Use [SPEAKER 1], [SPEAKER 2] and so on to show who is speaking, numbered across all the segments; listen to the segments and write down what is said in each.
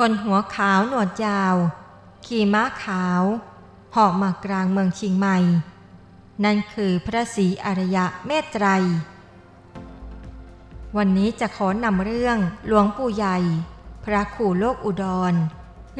[SPEAKER 1] คนหัวขาวหนวดยาว ขี่ม้าขาวเหาะมากลางเมืองชียงใหม่ นั่นคือพระศรีอริยะเมตไตร วันนี้จะขอนำเรื่องหลวงปู่ใหญ่ พระครูโลกอุดร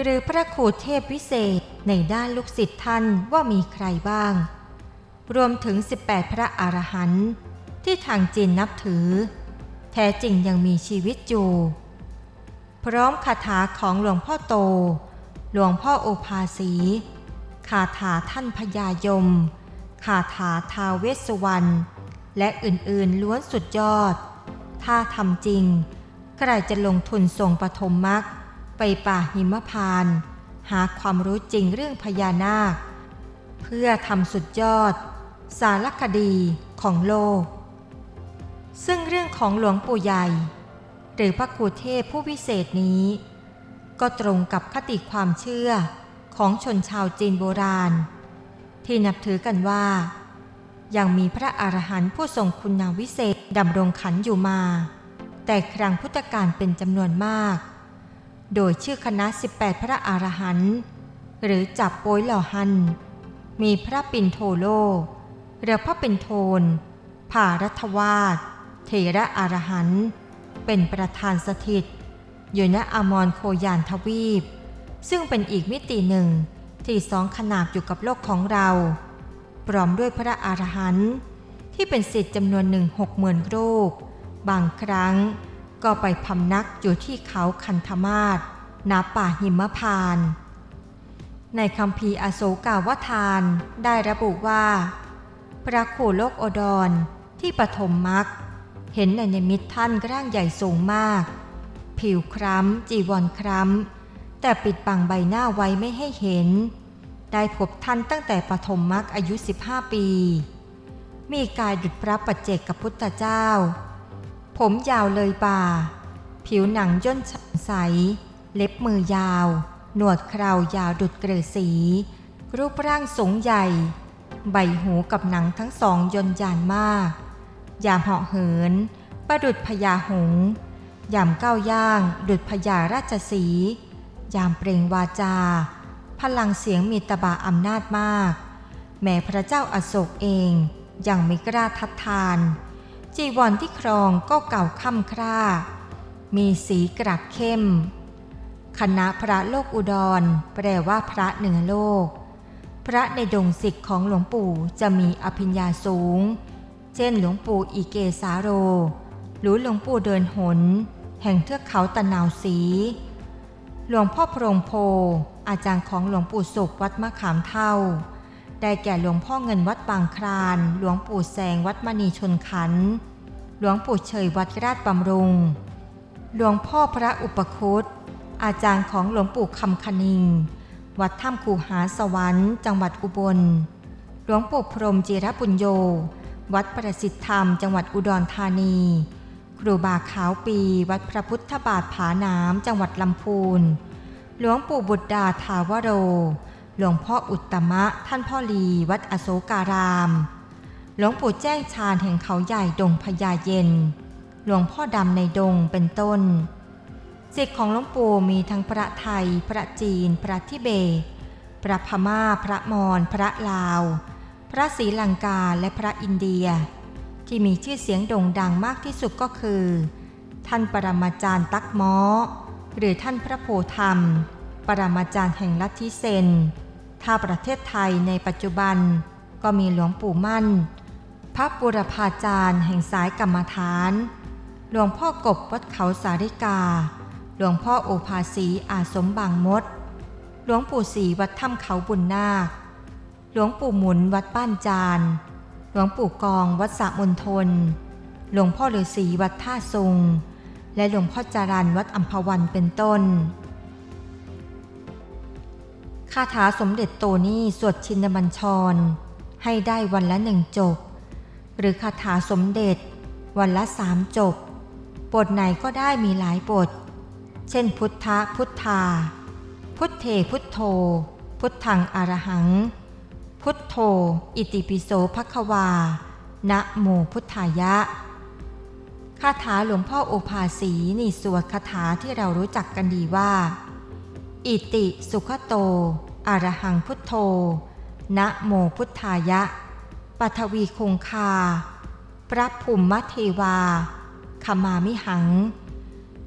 [SPEAKER 1] หรือพระครูเทพวิเศษในด้านลูกศิษย์ท่านว่ามีใครบ้าง รวมถึง 18 พระอรหันต์ที่ทางจีนนับถือ แท้จริงยังมีชีวิตอยู่ พร้อมคาถาของหลวงพ่อโต หลวงพ่อโอภาสีคาถาท่านพญายมคาถาทาวเวสสวรรณและอื่นๆล้วนสุดยอด ถ้าทำจริง ใครจะลงทุนส่งปฐมมรรคไปป่าหิมพานต์หาความรู้จริงเรื่องพญานาค เพื่อทำสุดยอด สารคดีของโลก ซึ่งเรื่องของหลวงปู่ใหญ่ หรือพระครูเทพผู้วิเศษนี้ ก็ตรงกับคติความเชื่อของชนชาวจีนโบราณ ที่นับถือกันว่า ยังมีพระอรหันต์ผู้ทรงคุณาวิเศษดำรงขันอยู่มา แต่ครั้งพุทธกาลเป็นจำนวนมาก โดยชื่อคณะ 18 พระอรหันต์หรือจับโป้ยหล่อหัน มีพระปินโทโลหรือพระปินโทนผารัตวาสเทระอรหันต์ เป็นประธานสถิต อยู่ณอมรโคยานทวีป ซึ่งเป็นอีกมิติหนึ่งที่สองขนาบอยู่กับโลกของเราพร้อมด้วยพระอรหันต์ที่เป็นสิทธิ์จำนวนหนึ่งหกหมื่นรูป บางครั้งก็ไปพำนักอยู่ที่เขาคันธมาศณป่าหิมพาน ในคำพีอโศกาวทานได้ระบุว่า พระโคโลกโอดรที่ปฐมมรรค เห็นในนิมิตท่านร่างใหญ่สูงมาก ผิวคล้ำ จีวรคล้ำ แต่ปิดบังใบหน้าไว้ไม่ให้เห็น ได้พบท่านตั้งแต่ปฐมมรรคอายุ 15 ปี มีกายดุจพระปัจเจกกับพุทธเจ้า ผมยาวเลยบ่า ผิวหนังย่นฉ่ำใส เล็บมือยาว หนวดเคราวยาวดุดเกลือสี รูปร่างสูงใหญ่ ใบหูกับหนังทั้งสองยนยานมาก ยามเหาะเหิน ประดุดพญาหง ยามก้าวย่าง ดุดพญาราชสี ยามเปล่งวาจา พลังเสียงมีตบะอำนาจมาก แม้พระเจ้าอาโศกเองยังไม่กล้าทัดทาน จีวรที่ครองก็เก่าค่ำคร่า มีสีกรักเข้ม คณะพระโลกอุดร แปลว่าพระเหนือโลก พระในดงศิกของหลวงปู่จะมีอภิญญาสูง เช่นหลวงปู่อีเกสาโร หรือหลวงปู่เดินหน แห่งเทือกเขาตะนาวสี หลวงพ่อพรงโพ อาจารย์ของหลวงปู่สุขวัดมะขามเท่า ได้แก่หลวงพ่อเงินวัดบางคราน หลวงปู่แสงวัดมณีชนขัน หลวงปู่เฉยวัดราชบำรุง หลวงพ่อพระอุปคุตอาจารย์ของหลวงปู่คำคณิง วัดถ้ำคูหาสวรรค์ จังหวัดอุบล หลวงปู่พรมจิรปุญโย วัดประสิทธิธรรม จังหวัดอุดรธานี ครูบาขาวปี วัดพระพุทธบาทผาน้ำจังหวัดลำพูน หลวงปู่บุตรดาทาวโร หลวงพ่ออุตตมะ ท่านพ่อลี วัดอโศการาม หลวงปู่แจ้งชาญแห่งเขาใหญ่ดงพญาเย็น หลวงพ่อดำในดงเป็นต้นศิษย์ของหลวงปู่มีทั้งพระไทย พระจีน พระทิเบต พระพม่า พระมอญ พระลาว ระศรีลังกาและพระอินเดีย ที่มีชื่อเสียงโด่งดังมากที่สุดก็คือ ท่านปรมาจารย์ตักม้อ หรือท่านพระโพธรรม ปรมาจารย์แห่งลัทธิเซน ถ้าประเทศไทยในปัจจุบันก็มีหลวงปู่มั่น พระบุรพาจารย์แห่งสายกรรมฐาน หลวงพ่อกบวัดเขาสาริกา หลวงพ่อโอภาสีอาสมบางมด หลวงปู่ศรีวัดถ้ำเขาบุญนาค หลวงปู่หมุนวัดบ้านจาน หลวงปู่กองวัดสะมนทน หลวงพ่อฤาษีวัดท่าทรงและหลวงพ่อจารันวัดอัมพวันเป็นต้น คาถาสมเด็จโตนี่สวดชินบัญชร ให้ได้วันละหนึ่งจบ หรือคาถาสมเด็จวันละสามจบบทไหนก็ได้มีหลายบท เช่นพุทธะพุทธา พุทเทพุทโธ พุทธังอรหัง พุทโธ อิติปิโสภควา นะโมพุทธายะ คาถาหลวงพ่อโอภาสีนี่สวดคาถาที่เรารู้จักกันดีว่า อิติสุขโต อรหังพุทโธ นะโมพุทธายะ ปัทวีคงคา พระภูมิมัเทวา ขมามิหัง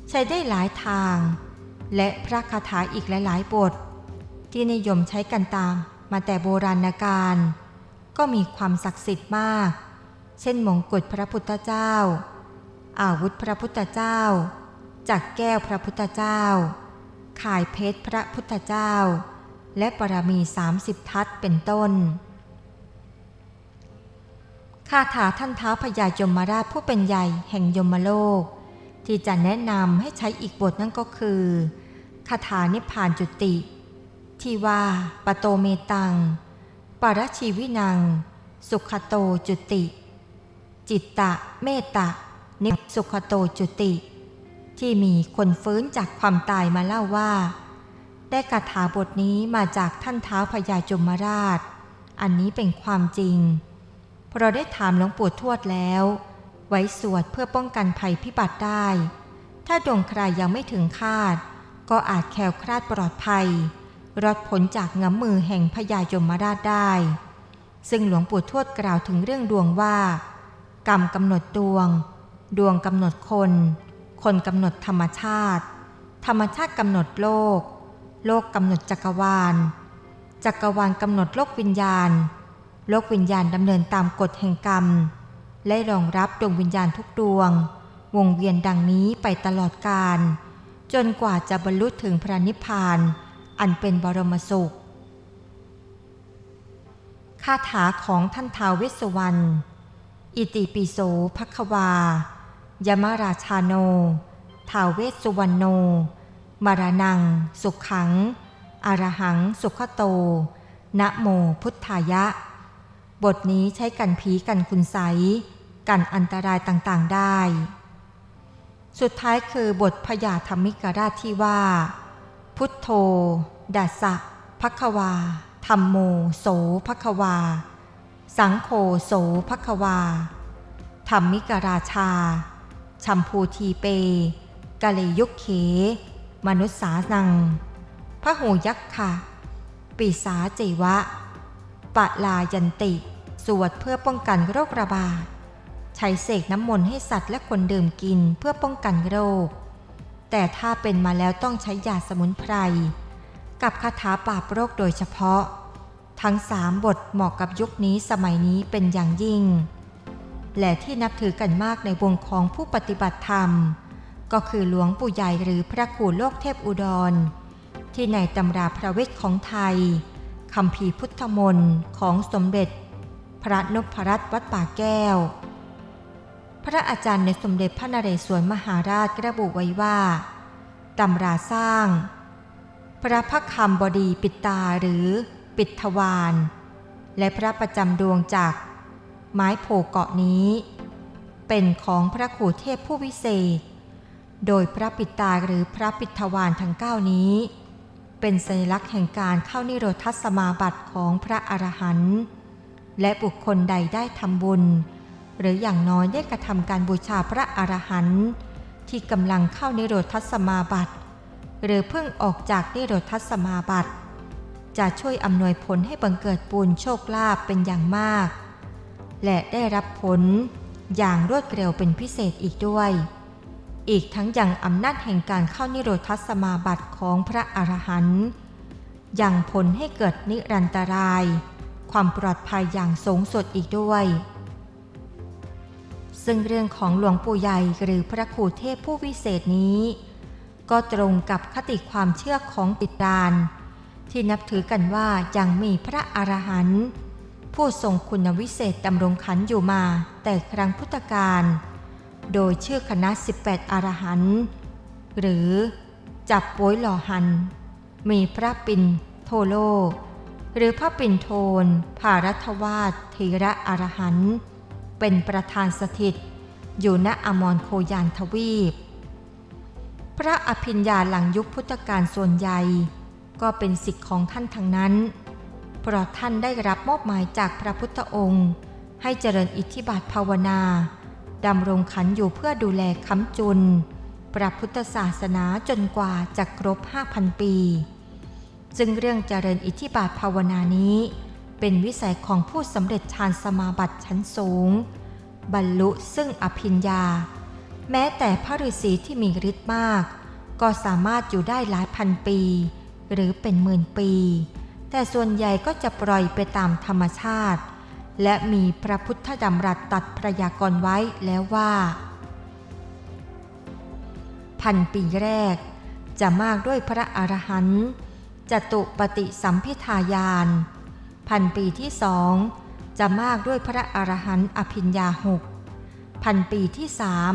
[SPEAKER 1] ใช้ได้หลายทาง และพระคาถาอีกหลายๆบท ที่นิยมใช้กันตาม มาแต่โบราณกาลก็มีความศักดิ์สิทธิ์มาก เช่นมงกุฎพระพุทธเจ้า อาวุธพระพุทธเจ้า จักรแก้วพระพุทธเจ้า ข่ายเพชรพระพุทธเจ้า และปรมี30ทัศเป็นต้นคาถาท่านเท้าพญายมราชผู้เป็นใหญ่แห่งยมโลก ที่จะแนะนำให้ใช้อีกบทนั่นก็คือคาถานิพพานจุติ ที่ว่าปโตเมตัง ปรชีวินัง สุขโตจุติ จิตตะเมตตะนิสุขโตจุติ ที่มีคนฟื้นจากความตายมาเล่าว่า ได้คาถาบทนี้มาจากท่านเท้าพญายมราช อันนี้เป็นความจริงเพราะได้ถามหลวงปู่ทวดแล้ว ไว้สวดเพื่อป้องกันภัยพิบัติได้ ถ้าดวงใครยังไม่ถึงคาด ก็อาจแคล้วคลาดปลอดภัย รอดพ้นจากงำมือแห่งพญายมราชได้ ซึ่งหลวงปู่ทวดกล่าวถึงเรื่องดวงว่า กรรมกำหนดดวง ดวงกำหนดคน คนกำหนดธรรมชาติ ธรรมชาติกำหนดโลก โลกกำหนดจักรวาล จักรวาลกำหนดโลกวิญญาณ โลกวิญญาณดำเนินตามกฎแห่งกรรม และรองรับดวงวิญญาณทุกดวง วงเวียนดังนี้ไปตลอดกาลจนกว่าจะบรรลุถึงพระนิพพาน อันเป็นบรมสุข คาถาของท่านท้าวเวสสวรรณ อิติปิโสภควายมราชาโนท้าวเวสสุวรรณโน มารนัง สุขขัง อรหัง สุขโต นะโมพุทธายะ บทนี้ใช้กันผีกันคุณใสยกันอันตรายต่างๆได้ สุดท้ายคือบทพยาธรรมิกราชที่ว่า พุทโธ ดัสสะภควา ธรรมโม โสภควา สังโฆโสภควา ธรรมิกราชา ชัมพูทีเป กะเลยุคเข มนุษสานังพระหูยักษ์ค่ะปีสาเจวะ ปะลายันติ สวดเพื่อป้องกันโรคระบาด ใช้เสกน้ำมนต์ให้สัตว์และคนดื่มกินเพื่อป้องกันโรค แต่ถ้าเป็นมาแล้วต้องใช้ยาสมุนไพร กับคาถาปราบโรคโดยเฉพาะ ทั้งสามบทเหมาะกับยุคนี้สมัยนี้เป็นอย่างยิ่ง และที่นับถือกันมากในวงของผู้ปฏิบัติธรรม ก็คือหลวงปู่ใหญ่หรือพระครูโลกเทพอุดร ที่ในตำราพระเวทของไทยคำพีพุทธมนต์ของสมเด็จ พระนพรัตน์วัดป่าแก้ว พระอาจารย์ในสมเด็จพระนเรศวรมหาราชระบุไว้ว่าตำราสร้าง พระพักคำบดีปิดตาหรือปิดทวารและพระประจำดวงจาก ไม้โพเกาะนี้ เป็นของพระขูเทพผู้วิเศษ โดยพระปิดตาหรือพระปิดทวารทั้งเก้านี้ เป็นสัญลักษณ์แห่งการเข้านิโรธสมาบัติของพระอรหันต์และบุคคลใดได้ทำบุญ หรืออย่างน้อยได้กระทำการบูชาพระอรหันต์ที่กำลังเข้านิโรธสมาบัติหรือเพิ่งออกจากนิโรธสมาบัติจะช่วยอำนวยผลให้บังเกิดบุญโชคลาภเป็นอย่างมาก และได้รับผลอย่างรวดเร็วเป็นพิเศษอีกด้วย อีกทั้งยังอำนาจแห่งการเข้านิโรธสมาบัติของพระอรหันต์ยังผลให้เกิดนิรันตราย ความปลอดภัยอย่างสูงสุดอีกด้วย ซึ่งเรื่องของหลวงปู่ใหญ่หรือพระครูเทพผู้วิเศษนี้ ก็ตรงกับคติความเชื่อของติดดาน ที่นับถือกันว่ายังมีพระอรหันต์ผู้ทรงคุณวิเศษดำรงขันอยู่มาแต่ครั้งพุทธกาลโดยชื่อคณะ 18 อรหันต์หรือจับโป้ยหล่อหัน มีพระปินโทโล หรือพระปินโทนภารัตวาสเทระอรหันต์ เป็นประธานสถิต อยู่ณอมรโคยานทวีป พระอภิญญาหลังยุคพุทธกาลส่วนใหญ่ ก็เป็นสิทธิ์ของท่านทั้งนั้น เพราะท่านได้รับมอบหมายจากพระพุทธองค์ ให้เจริญอิทธิบาทภาวนาดำรงขันอยู่เพื่อดูแลค้ำจุน พระพุทธศาสนาจนกว่าจะครบ 5,000 ปีจึงเรื่องเจริญอิทธิบาทภาวนานี้ เป็นวิสัยของผู้สำเร็จฌานสมาบัติชั้นสูง บรรลุซึ่งอภิญญา แม้แต่พระฤาษีที่มีฤทธิ์มาก ก็สามารถอยู่ได้หลายพันปี หรือเป็นหมื่นปี แต่ส่วนใหญ่ก็จะปล่อยไปตามธรรมชาติ และมีพระพุทธดำรัสตัดพระยากรไว้แล้วว่า พันปีแรก จะมากด้วยพระอรหันต์จตุปฏิสัมพิทายาน พันปีที่สองจะมากด้วยพระอรหันต์อภิญญาหกพันปีที่สาม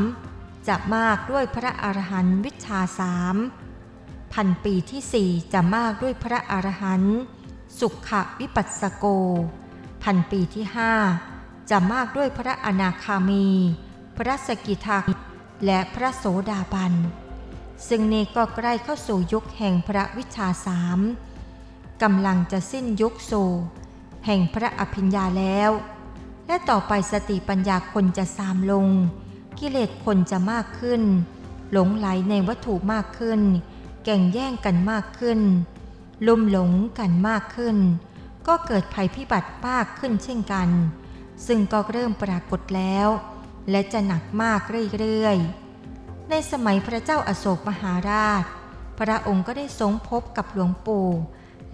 [SPEAKER 1] จะมากด้วยพระอรหันต์วิชาสามพันปีที่สี่จะมากด้วยพระอรหันต์สุขวิปัสสโก พันปีที่ห้าจะมากด้วยพระอนาคามี พระสกิทาและพระโสดาบัน ซึ่งนี่ก็ใกล้เข้าสู่ยุคแห่งพระวิชาสามกำลังจะสิ้นยุคสู่ แห่งพระอภิญญาแล้ว และต่อไปสติปัญญาคนจะซามลง กิเลสคนจะมากขึ้น หลงไหลในวัตถุมากขึ้น แก่งแย่งกันมากขึ้น ลุ่มหลงกันมากขึ้น ก็เกิดภัยพิบัติมากขึ้นเช่นกัน ซึ่งก็เริ่มปรากฏแล้ว และจะหนักมากเรื่อยๆ ในสมัยพระเจ้าอาโศกมหาราช พระองค์ก็ได้ทรงพบกับหลวงปู่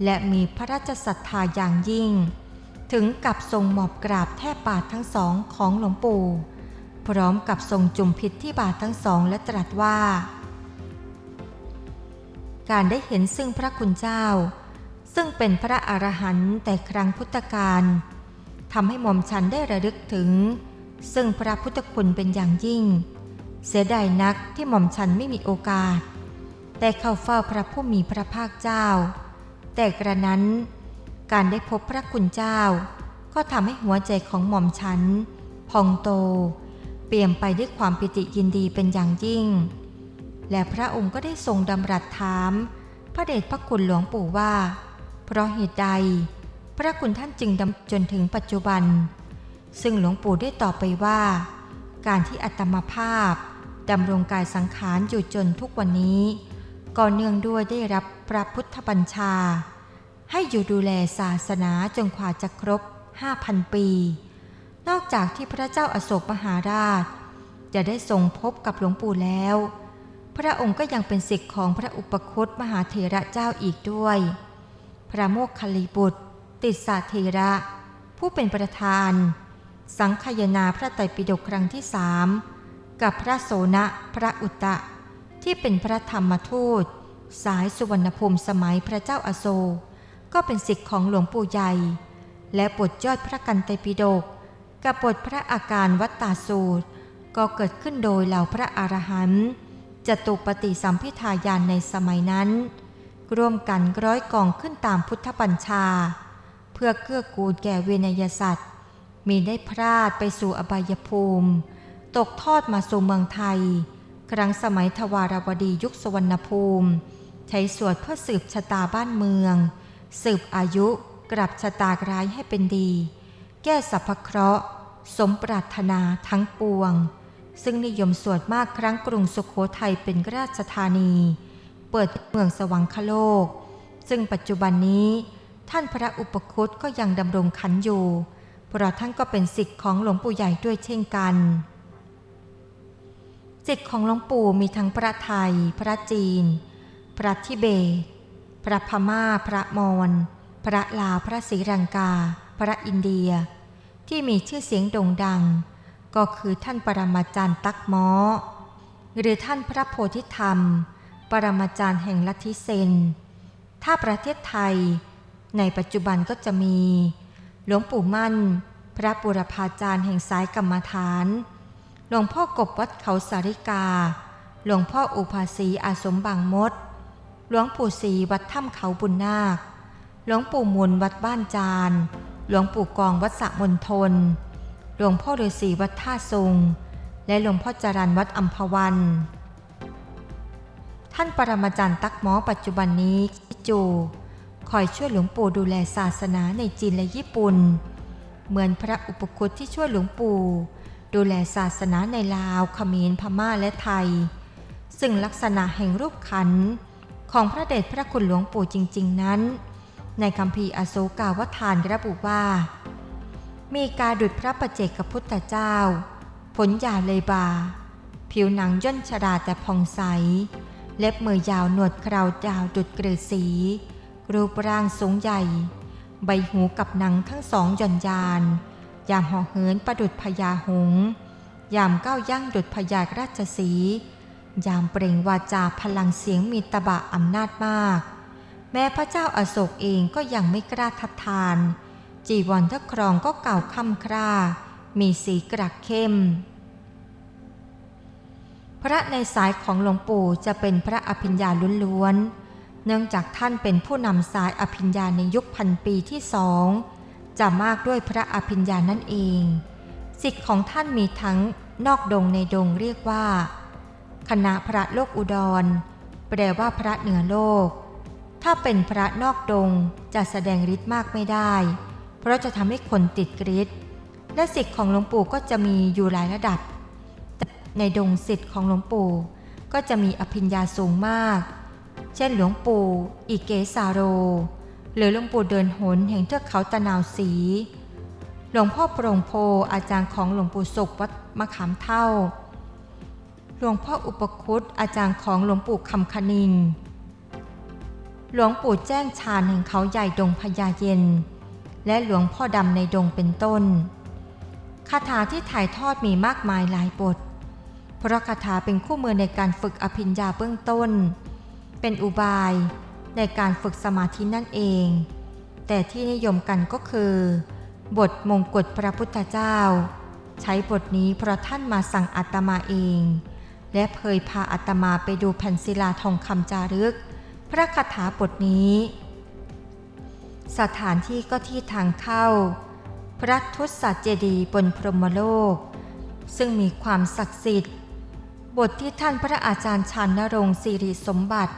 [SPEAKER 1] และมีพระราชศรัทธาอย่างยิ่ง ถึงกับทรงหมอบกราบแทบบาททั้งสองของหลวงปู่ พร้อมกับทรงจุ่มพิษที่บาททั้งสองและตรัสว่า การได้เห็นซึ่งพระคุณเจ้า ซึ่งเป็นพระอรหันต์แต่ครั้งพุทธกาลทำให้หม่อมฉันได้ระลึกถึง ซึ่งพระพุทธคุณเป็นอย่างยิ่ง เสียดายนักที่หม่อมฉันไม่มีโอกาส แต่เข้าเฝ้าพระผู้มีพระภาคเจ้า แต่กระนั้น การได้พบพระคุณเจ้า ก็ทำให้หัวใจของหม่อมฉันพองโต เปี่ยมไปด้วยความปิติยินดีเป็นอย่างยิ่ง และพระองค์ก็ได้ทรงดำรัสถาม พระเดชพระคุณหลวงปู่ว่า เพราะเหตุใด พระคุณท่านจึงดำจนถึงปัจจุบัน ซึ่งหลวงปู่ได้ตอบไปว่า การที่อัตมาภาพดำรงกายสังขารอยู่จนทุกวันนี้ก็เนื่องด้วยได้รับพระพุทธบัญชา ให้อยู่ดูแลศาสนาจนกว่าจะครบ 5,000 ปี นอกจากที่พระเจ้าอาโศกมหาราช จะได้ทรงพบกับหลวงปู่แล้ว พระองค์ก็ยังเป็นศิษย์ของพระอุปคุตมหาเถระเจ้าอีกด้วย พระโมคคัลลีบุตร ติสสาเถระ ผู้เป็นประธาน สังคยนาพระไตรปิฎกครั้งที่สามกับพระโสนะพระอุตตะที่เป็นพระธรรมทูต สายสุวรรณภูมิสมัยพระเจ้าอาโศก ก็เป็นศิษย์ของหลวงปู่ใหญ่ และบทยอดพระกันไตปิฎกกับบทพระอาการวัตตาสูตร ก็เกิดขึ้นโดยเหล่าพระอรหันต์จตุปฏิสัมพิทายานในสมัยนั้น ร่วมกันร้อยกองขึ้นตามพุทธบัญชา เพื่อเกื้อกูลแก่เวนยสัตว์มีได้พลาดไปสู่อบายภูมิ ตกทอดมาสู่เมืองไทย ครั้งสมัยทวารวดียุคสวรรณภูมิ ใช้สวดเพื่อสืบชะตาบ้านเมือง สืบอายุกลับชะตากร้ายให้เป็นดี แก้สัพพเคราะห์ สมปรารถนาทั้งปวง ซึ่งนิยมสวดมากครั้งกรุงสุขโขทัยเป็นราชธานี เปิดเมืองสวังคโลก ซึ่งปัจจุบันนี้ ท่านพระอุปคุตก็ยังดำรงขันอยู่ เพราะท่านก็เป็นศิษย์ของหลวงปู่ใหญ่ด้วยเช่นกันจิตของหลวงปู่มีทั้งพระไทย พระจีน พระทิเบต พระพม่าพระมอญพระลาวพระศรีลังกา พระอินเดีย ที่มีชื่อเสียงโด่งดัง ก็คือท่านปรมาจารย์ตักหมอหรือท่านพระโพธิธรรม ปรมาจารย์แห่งลัทธิเซน ถ้าประเทศไทย ในปัจจุบันก็จะมี หลวงปู่มั่น พระบุรพาจารย์แห่งสายกรรมฐาน หลวงพ่อกบวัดเขาสาริกา หลวงพ่ออุภาสีอาสมบางมด หลวงปู่ศรีวัดถ้ำเขาบุญนาค หลวงปู่มุนวัดบ้านจาน หลวงปู่กองวัดสะมนทน หลวงพ่อฤาษีวัดท่าทรงและหลวงพ่อจรันวัดอัมพวัน ท่านปรมาจารย์ตักหมอปัจจุบันนี้คิจูคอยช่วยหลวงปู่ดูแลศาสนาในจีนและญี่ปุ่น เหมือนพระอุปคุตที่ช่วยหลวงปู่ ดูแลศาสนาในลาวเขมรพม่าและไทย ซึ่งลักษณะแห่งรูปขันธ์ ของพระเดชพระคุณหลวงปู่จริง ๆ นั้น ในคำพีอโศกาวทานระบุว่า มีกาดุดพระประเจกพุทธเจ้า ผลยาเลยบา ผิวหนังย่นชราแต่ผ่องใส เล็บมือยาวหนวดเคราวยาวดุดกลือสี รูปร่างสูงใหญ่ ใบหูกับหนังทั้งสองหย่อนยาน ยามห่อเหินประดุดพญาหงยามก้าวย่างดุดพญาราชสี ยามเปล่งวาจาพลังเสียงมีตบะอำนาจมาก แม้พระเจ้าอาโศกเองก็ยังไม่กล้าทัดทาน จีวรทครองก็เก่าค่ำคร่า มีสีกรักเข้ม พระในสายของหลวงปู่จะเป็นพระอภิญญาล้วนๆ เนื่องจากท่านเป็นผู้นำสายอภิญญาในยุคพันปีที่สองจะมากด้วยพระอภิญญานั่นเองสิทธิ์ของท่านมีทั้งนอกดงในดงเรียกว่า คณะพระโลกอุดร แปลว่าพระเหนือโลก ถ้าเป็นพระนอกดงจะแสดงฤทธิ์มากไม่ได้ เพราะจะทำให้คนติดฤทธิ์และสิทธิ์ของหลวงปู่ก็จะมีอยู่หลายระดับ ในดงสิทธิ์ของหลวงปู่ก็จะมีอภิญญาสูงมาก เช่นหลวงปู่อิเกสาโร หรือหลวงปู่เดินหนแห่งเทือกเขาตะนาวสี หลวงพ่อโปร่งโพอาจารย์ของหลวงปู่ศกวัดมะขามเท่า หลวงพ่ออุปคุตอาจารย์ของหลวงปู่คำคณิน หลวงปู่แจ้งชาญแห่งเขาใหญ่ดงพญาเย็น และหลวงพ่อดำในดงเป็นต้น คาถาที่ถ่ายทอดมีมากมายหลายบท เพราะคาถาเป็นคู่มือในการฝึกอภิญญาเบื้องต้น เป็นอุบายในการฝึกสมาธินั่นเอง แต่ที่นิยมกันก็คือ บทมงกุฎพระพุทธเจ้า ใช้บทนี้เพราะท่านมาสั่งอาตมาเอง และเคยพาอาตมาไปดูแผ่นศิลาทองคำจารึก พระคาถาบทนี้ สถานที่ก็ที่ทางเข้า พระทุสเจดีย์บนพรหมโลก ซึ่งมีความศักดิ์สิทธิ์ บทที่ท่านพระอาจารย์ชันนรงค์สิริสมบัติ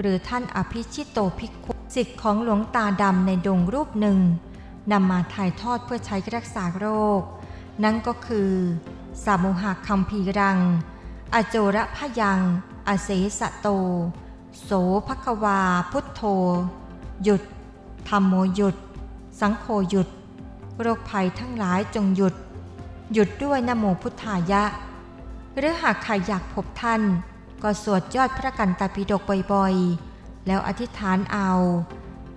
[SPEAKER 1] หรือท่านอภิชิโตภิกขุสิทธิ์ของหลวงตาดำในดงรูปหนึ่งนำมาถ่ายทอดเพื่อใช้รักษาโรค นั่นก็คือ สามุหะคัมภีรัง อโจระพยังอเสสะโต โสภควาพุทโธ หยุด ธรรมโมหยุด สังโฆหยุด โรคภัยทั้งหลายจงหยุด หยุดด้วยนโมพุทธายะ หรือหากใครอยากพบท่าน ก็สวดยอดพระกันตปิฎกบ่อยๆ แล้วอธิษฐานเอา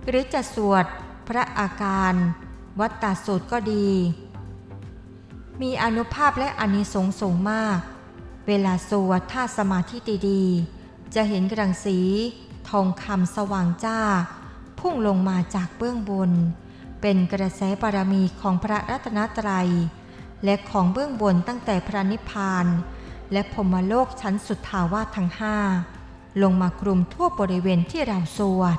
[SPEAKER 1] หรือจะสวดพระอาการ วัตตาสูตรก็ดี มีอนุภาพและอานิสงส์สูงมาก เวลาสวดท่าสมาธิดีๆ จะเห็นกรังสี ทองคำสว่างจ้า พุ่งลงมาจากเบื้องบน เป็นกระแสบารมีของพระรัตนตรัย และของเบื้องบนตั้งแต่พระนิพพาน และพรมโลกชั้นสุดทาวาสทั้งห้าลงมาคลุมทั่วบริเวณที่เราสวด